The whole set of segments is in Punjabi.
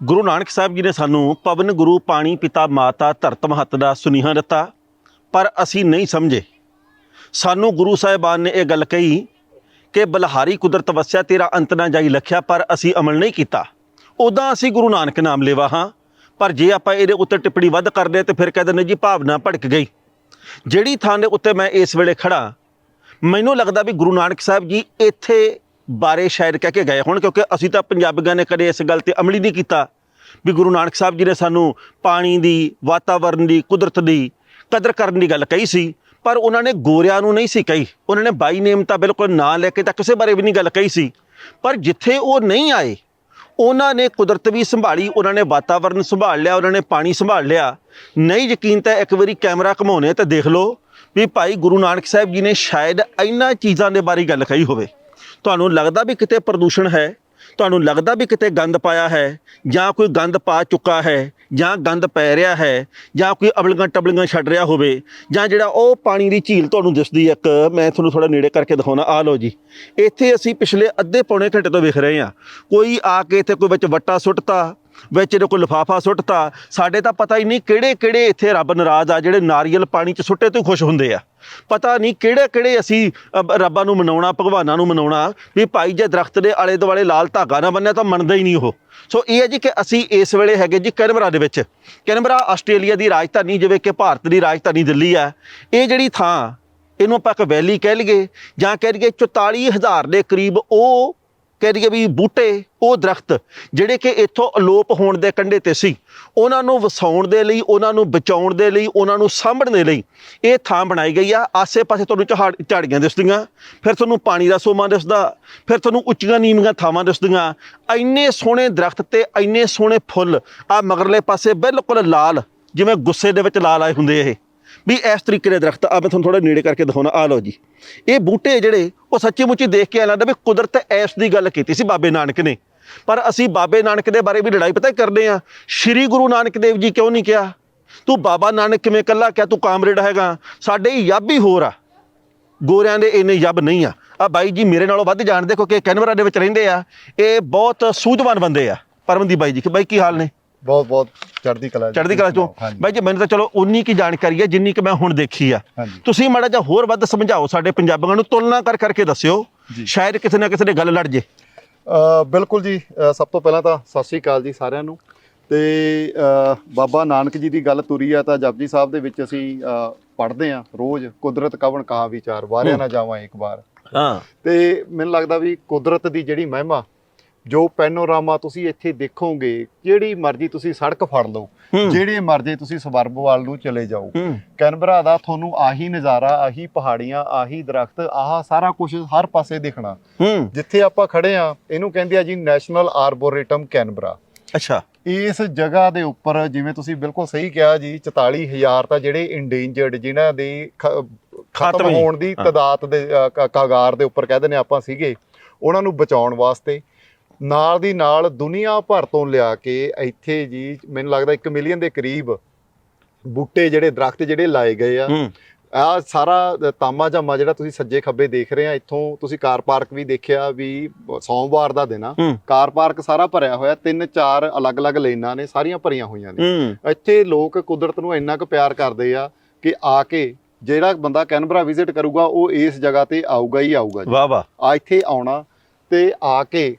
ਗੁਰੂ ਨਾਨਕ ਸਾਹਿਬ ਜੀ ਨੇ ਸਾਨੂੰ ਪਵਨ ਗੁਰੂ ਪਾਣੀ ਪਿਤਾ ਮਾਤਾ ਧਰਤ ਮਹੱਤ ਦਾ ਸੁਨੇਹਾ ਦਿੱਤਾ, ਪਰ ਅਸੀਂ ਨਹੀਂ ਸਮਝੇ। ਸਾਨੂੰ ਗੁਰੂ ਸਾਹਿਬਾਨ ਨੇ ਇਹ ਗੱਲ ਕਹੀ ਕਿ ਬਲਹਾਰੀ ਕੁਦਰਤ ਵਸਿਆ ਤੇਰਾ ਅੰਤ ਨਾ ਜਾਈ ਲਖਿਆ, ਪਰ ਅਸੀਂ ਅਮਲ ਨਹੀਂ ਕੀਤਾ। ਉਦਾਂ ਅਸੀਂ ਗੁਰੂ ਨਾਨਕ ਨਾਮ ਲੇਵਾ ਹਾਂ, ਪਰ ਜੇ ਆਪਾਂ ਇਹਦੇ ਉੱਤੇ ਟਿੱਪਣੀ ਵੱਧ ਕਰਦੇ ਤੇ ਫਿਰ ਕਹਿੰਦੇ ਨੇ ਜੀ ਭਾਵਨਾ ਭੜਕ ਗਈ। ਜਿਹੜੀ ਥਾਂ ਦੇ ਉੱਤੇ ਮੈਂ ਇਸ ਵੇਲੇ ਖੜਾ ਮੈਨੂੰ ਲੱਗਦਾ ਵੀ ਗੁਰੂ ਨਾਨਕ ਸਾਹਿਬ ਜੀ ਇੱਥੇ ਬਾਰੇ ਸ਼ਾਇਦ ਕਹਿ ਕੇ ਗਏ ਹੁਣ, ਕਿਉਂਕਿ ਅਸੀਂ ਤਾਂ ਪੰਜਾਬੀਆਂ ਨੇ ਕਦੇ ਇਸ ਗੱਲ ਤੇ ਅਮਲ ਹੀ ਨਹੀਂ ਕੀਤਾ ਵੀ ਗੁਰੂ ਨਾਨਕ ਸਾਹਿਬ ਜੀ ਨੇ ਸਾਨੂੰ ਪਾਣੀ ਦੀ ਵਾਤਾਵਰਣ ਦੀ, ਕੁਦਰਤ ਦੀ ਕਦਰ ਕਰਨ ਦੀ ਗੱਲ ਕਹੀ ਸੀ, ਪਰ ਉਹਨਾਂ ਨੇ ਗੋਰਿਆਂ ਨੂੰ ਨਹੀਂ ਸੀ ਕਹੀ। ਉਹਨਾਂ ਨੇ ਬਾਈ ਨੇਮ ਤਾਂ ਬਿਲਕੁਲ ਨਾਂ ਲੈ ਕੇ ਤਾਂ ਕਿਸੇ ਬਾਰੇ ਵੀ ਨਹੀਂ ਗੱਲ ਕਹੀ ਸੀ। ਪਰ ਜਿੱਥੇ ਉਹ ਨਹੀਂ ਆਏ, ਉਹਨਾਂ ਨੇ ਕੁਦਰਤ ਵੀ ਸੰਭਾਲੀ, ਉਹਨਾਂ ਨੇ ਵਾਤਾਵਰਣ ਸੰਭਾਲ ਲਿਆ, ਉਹਨਾਂ ਨੇ ਪਾਣੀ ਸੰਭਾਲ ਲਿਆ। ਨਹੀਂ ਯਕੀਨ ਤਾਂ ਇੱਕ ਵਾਰੀ ਕੈਮਰਾ ਘਮਾਉਣੇ ਤਾਂ ਦੇਖ ਲਓ ਵੀ ਭਾਈ ਗੁਰੂ ਨਾਨਕ ਸਾਹਿਬ ਜੀ ਨੇ ਸ਼ਾਇਦ ਇਹਨਾਂ ਚੀਜ਼ਾਂ ਦੇ ਬਾਰੇ ਗੱਲ ਕਹੀ ਹੋਵੇ। ਤੁਹਾਨੂੰ ਲੱਗਦਾ ਵੀ ਕਿਤੇ ਪ੍ਰਦੂਸ਼ਣ ਹੈ? ਤੁਹਾਨੂੰ ਲੱਗਦਾ ਵੀ ਕਿਤੇ ਗੰਦ ਪਾਇਆ ਹੈ? ਜਾਂ ਕੋਈ ਗੰਦ ਪਾ ਚੁੱਕਾ ਹੈ? ਜਾਂ ਗੰਦ ਪੈ ਰਿਹਾ ਹੈ? ਜਾਂ ਕੋਈ ਅਬਲਗਾਂ ਟਬਲਗਾਂ ਛੱਡ ਰਿਹਾ ਹੋਵੇ? ਜਾਂ ਜਿਹੜਾ ਉਹ ਪਾਣੀ ਦੀ ਝੀਲ ਤੁਹਾਨੂੰ ਦਿਸਦੀ ਇੱਕ? ਮੈਂ ਤੁਹਾਨੂੰ ਥੋੜਾ ਨੇੜੇ ਕਰਕੇ ਦਿਖਾਉਣਾ। ਆ ਲਓ ਜੀ। ਇੱਥੇ ਅਸੀਂ ਪਿਛਲੇ ਅੱਧੇ ਪੌਣੇ ਘੰਟੇ ਤੋਂ ਵੇਖ ਰਹੇ ਹਾਂ। ਕੋਈ ਆ ਕੇ ਇੱਥੇ ਕੋਈ ਵਿੱਚ ਵੱਟਾ ਸੁੱਟਤਾ ਵਿੱਚ ਇਹਦੇ ਕੋਈ ਲਿਫਾਫਾ ਸੁੱਟਤਾ, ਸਾਡੇ ਤਾਂ ਪਤਾ ਹੀ ਨਹੀਂ ਕਿਹੜੇ ਕਿਹੜੇ ਇੱਥੇ ਰੱਬ ਨਾਰਾਜ਼ ਆ, ਜਿਹੜੇ ਨਾਰੀਅਲ ਪਾਣੀ 'ਚ ਸੁੱਟੇ ਤੋਂ ਖੁਸ਼ ਹੁੰਦੇ ਆ। ਪਤਾ ਨਹੀਂ ਕਿਹੜੇ ਕਿਹੜੇ ਅਸੀਂ ਰੱਬਾਂ ਨੂੰ ਮਨਾਉਣਾ, ਭਗਵਾਨਾਂ ਨੂੰ ਮਨਾਉਣਾ, ਵੀ ਭਾਈ ਜੇ ਦਰਖਤ ਦੇ ਆਲੇ ਦੁਆਲੇ ਲਾਲ ਧਾਗਾ ਨਾ ਬੰਨਿਆ ਤਾਂ ਮੰਨਦਾ ਹੀ ਨਹੀਂ ਉਹ। ਸੋ ਇਹ ਹੈ ਜੀ ਕਿ ਅਸੀਂ ਇਸ ਵੇਲੇ ਹੈਗੇ ਜੀ ਕੈਨਬਰਾ ਦੇ ਵਿੱਚ। ਕੈਨਬਰਾ ਆਸਟ੍ਰੇਲੀਆ ਦੀ ਰਾਜਧਾਨੀ, ਜਿਵੇਂ ਕਿ ਭਾਰਤ ਦੀ ਰਾਜਧਾਨੀ ਦਿੱਲੀ ਆ। ਇਹ ਜਿਹੜੀ ਥਾਂ, ਇਹਨੂੰ ਆਪਾਂ ਇੱਕ ਵੈਲੀ ਕਹਿ ਲਈਏ, ਜਾਂ ਕਹਿ ਲਈਏ 44000 ਦੇ ਕਰੀਬ ਉਹ ਕਹਿ ਦਈਏ ਵੀ ਬੂਟੇ, ਉਹ ਦਰਖਤ, ਜਿਹੜੇ ਕਿ ਇੱਥੋਂ ਅਲੋਪ ਹੋਣ ਦੇ ਕੰਢੇ ਤੇ ਸੀ। ਉਹਨਾਂ ਨੂੰ ਵਸਾਉਣ ਦੇ ਲਈ, ਉਹਨਾਂ ਨੂੰ ਬਚਾਉਣ ਦੇ ਲਈ, ਉਹਨਾਂ ਨੂੰ ਸਾਂਭਣ ਦੇ ਲਈ ਇਹ ਥਾਂ ਬਣਾਈ ਗਈ ਆ। ਆਸੇ-ਪਾਸੇ ਤੁਹਾਨੂੰ ਝਾੜ- ਝਾੜੀਆਂ ਦਿਸਦੀਆਂ, ਫਿਰ ਤੁਹਾਨੂੰ ਪਾਣੀ ਦਾ ਸੋਮਾ ਦਿਸਦਾ, ਫਿਰ ਤੁਹਾਨੂੰ ਉੱਚੀਆਂ ਨੀਵੀਆਂ ਥਾਵਾਂ ਦਿਸਦੀਆਂ। ਇੰਨੇ ਸੋਹਣੇ ਦਰਖਤ ਤੇ ਇੰਨੇ ਸੋਹਣੇ ਫੁੱਲ ਆ ਮਗਰਲੇ ਪਾਸੇ ਬਿਲਕੁਲ ਲਾਲ, ਜਿਵੇਂ ਗੁੱਸੇ ਦੇ ਵਿੱਚ ਲਾਲ ਆਏ ਹੁੰਦੇ ਇਹ। ਵੀ ਇਸ ਤਰੀਕੇ ਦੇ ਦਰਖਤ ਆ ਮੈਂ ਤੁਹਾਨੂੰ ਥੋੜਾ ਨੇੜੇ ਕਰਕੇ ਦਿਖਾਉਣਾ। ਆ ਲਓ ਜੀ। ਇਹ ਬੂਟੇ ਜਿਹੜੇ ਉਹ ਸੱਚੀ ਮੁੱਚੀ ਦੇਖ ਕੇ ਐਂ ਲੱਗਦਾ ਵੀ ਕੁਦਰਤ ਐਸ ਦੀ ਗੱਲ ਕੀਤੀ ਸੀ ਬਾਬੇ ਨਾਨਕ ਨੇ। ਪਰ ਅਸੀਂ ਬਾਬੇ ਨਾਨਕ ਦੇ ਬਾਰੇ ਵੀ ਲੜਾਈ ਪਤਾ ਕੀ ਕਰਦੇ ਆ ਸ਼੍ਰੀ ਗੁਰੂ ਨਾਨਕ ਦੇਵ ਜੀ ਕਿਉਂ ਨਹੀਂ ਕਿਹਾ? ਤੂੰ ਬਾਬਾ ਨਾਨਕ ਕਿਵੇਂ ਕੱਲਾ ਕਿਹਾ? ਤੂੰ ਕਾਮਰੇਡ ਹੈਗਾ। ਸਾਡੇ ਯੱਬ ਹੀ ਹੋਰ ਆ। ਗੋਰਿਆਂ ਦੇ ਇੰਨੇ ਯੱਬ ਨਹੀਂ ਆ। ਆ ਬਾਈ ਜੀ ਮੇਰੇ ਨਾਲੋਂ ਵੱਧ ਜਾਣਦੇ ਕਿਉਂਕਿ ਕੈਨਵਰਾ ਦੇ ਵਿੱਚ ਰਹਿੰਦੇ ਆ। ਇਹ ਬਹੁਤ ਸੂਝਵਾਨ ਬੰਦੇ ਆ। ਪਰਮਦੀਪ ਬਾਈ ਜੀ ਕਿ ਬਾਈ ਕੀ ਹਾਲ ਨੇ? ਬਹੁਤ ਬਹੁਤ ਚੜ੍ਹਦੀ ਕਲਾ। ਚੜ੍ਹਦੀ ਕਲਾ ਚੋਂ। ਬਾਈ ਜੀ ਮੈਨੂੰ ਤਾਂ ਚਲੋ ਉਨੀ ਕੀ ਜਾਣਕਾਰੀ ਹੈ ਜਿੰਨੀ ਕਿ ਮੈਂ ਹੁਣ ਦੇਖੀ ਆ। ਤੁਸੀਂ ਮਾੜਾ ਜਿਹਾ ਹੋਰ ਵੱਧ ਸਮਝਾਓ ਸਾਡੇ ਪੰਜਾਬੀਆਂ ਨੂੰ ਤੁਲਨਾ ਕਰ ਕਰਕੇ ਦੱਸਿਓ। ਸ਼ਾਇਦ ਕਿਸੇ ਨਾ ਕਿਸੇ ਦੇ ਗੱਲ ਲੜ ਜੇ। ਬਿਲਕੁਲ ਜੀ ਸਭ ਤੋਂ ਪਹਿਲਾਂ ਤਾਂ ਸਤਿ ਸ੍ਰੀ ਅਕਾਲ ਜੀ ਸਾਰਿਆਂ ਨੂੰ। ਤੇ ਬਾਬਾ ਨਾਨਕ ਜੀ ਦੀ ਗੱਲ ਤੁਰੀ ਆ ਤਾਂ ਜਪਜੀ ਸਾਹਿਬ ਦੇ ਵਿੱਚ ਅਸੀਂ ਪੜ੍ਹਦੇ ਆ ਰੋਜ਼ ਕੁਦਰਤ ਕਵਣ ਕਹਾ ਵਿਚਾਰ ਵਾਰਿਆ ਨਾ ਜਾਵਾਂ ਇੱਕ ਵਾਰ। ਹਾਂ। ਤੇ ਮੈਨੂੰ ਲੱਗਦਾ ਵੀ ਕੁਦਰਤ ਦੀ ਜਿਹੜੀ ਮਹਿਮਾ ਜੋ ਪੈਨੋਰਾਮਾ ਤੁਸੀਂ ਇੱਥੇ ਦੇਖੋਗੇ ਜਿਹੜੀ ਮਰਜ਼ੀ ਤੁਸੀਂ ਸੜਕ ਫੜ ਲਓ। ਜਿਹੜੇ ਮਰਜ਼ੀ ਤੁਸੀਂ ਸਵਰਬ ਵੱਲ ਨੂੰ ਚਲੇ ਜਾਓ। ਕੈਨਬਰਾ ਦਾ ਤੁਹਾਨੂੰ ਆਹੀ ਨਜ਼ਾਰਾ ਆਹੀ ਪਹਾੜੀਆਂ ਆਹੀ ਦਰਖਤ ਆਹ ਸਾਰਾ ਕੁਝ ਹਰ ਪਾਸੇ ਦਿਖਣਾ। ਜਿੱਥੇ ਆਪਾਂ ਖੜੇ ਆ ਇਹਨੂੰ ਕਹਿੰਦੇ ਆ ਜੀ ਨੈਸ਼ਨਲ ਆਰਬੋਰੇਟਮ ਕੈਨਬਰਾ। ਅੱਛਾ। ਇਸ ਜਗ੍ਹਾ ਦੇ ਉੱਪਰ ਜਿਵੇਂ ਤੁਸੀਂ ਬਿਲਕੁਲ ਸਹੀ ਕਿਹਾ ਜੀ 44000 ਤਾਂ ਜਿਹੜੇ ਇੰਡੇਂਜਰਡ ਜਿਨ੍ਹਾਂ ਦੇ ਖਤਮ। ਹੋਣ ਦੀ। ਤਦਾਦ ਦੇ ਕਗਾਰ ਦੇ ਉੱਪਰ ਕਹਿੰਦੇ ਨੇ ਆਪਾਂ ਸੀਗੇ ਉਹਨਾਂ ਨੂੰ ਬਚਾਉਣ ਵਾਸਤੇ। ਨਾਲ ਦੀ ਨਾਲ ਦੁਨੀਆ ਭਰ ਤੋਂ ਲਿਆ ਕੇ ਇੱਥੇ ਜੀ ਮੈਨੂੰ ਲੱਗਦਾ 1 ਮਿਲੀਅਨ ਦੇ ਕਰੀਬ ਬੂਟੇ ਜਿਹੜੇ ਦਰਖਤ ਜਿਹੜੇ ਲਾਏ ਗਏ ਆ। ਆ ਸਾਰਾ ਤਾਮਾ ਜਾਮਾ ਜਿਹੜਾ ਤੁਸੀਂ ਸੱਜੇ ਖੱਬੇ ਦੇਖ ਰਹੇ ਆ ਇੱਥੋਂ ਤੁਸੀਂ ਕਾਰ ਪਾਰਕ ਵੀ ਦੇਖਿਆ ਵੀ ਸੋਮਵਾਰ ਦਾ ਦਿਨ ਆ। ਕਾਰ ਪਾਰਕ ਸਾਰਾ ਭਰਿਆ ਹੋਇਆ ਤਿੰਨ ਚਾਰ ਅਲੱਗ-ਅਲੱਗ ਲੇਨਾਂ ਨੇ ਸਾਰੀਆਂ ਭਰੀਆਂ ਹੋਈਆਂ ਨੇ। ਇੱਥੇ ਲੋਕ ਕੁਦਰਤ ਨੂੰ ਇੰਨਾ ਕੁ ਪਿਆਰ ਕਰਦੇ ਆ ਕਿ ਆ ਕੇ ਜਿਹੜਾ ਬੰਦਾ ਕੈਨਬਰਾ ਵਿਜ਼ਿਟ ਕਰੂਗਾ ਉਹ ਇਸ ਜਗ੍ਹਾ ਤੇ ਆਊਗਾ ਹੀ ਆਊਗਾ ਜੀ। ਵਾਹ ਵਾਹ। ਆ ਇੱਥੇ ਆਉਣਾ ਤੇ ਆ ਕੇ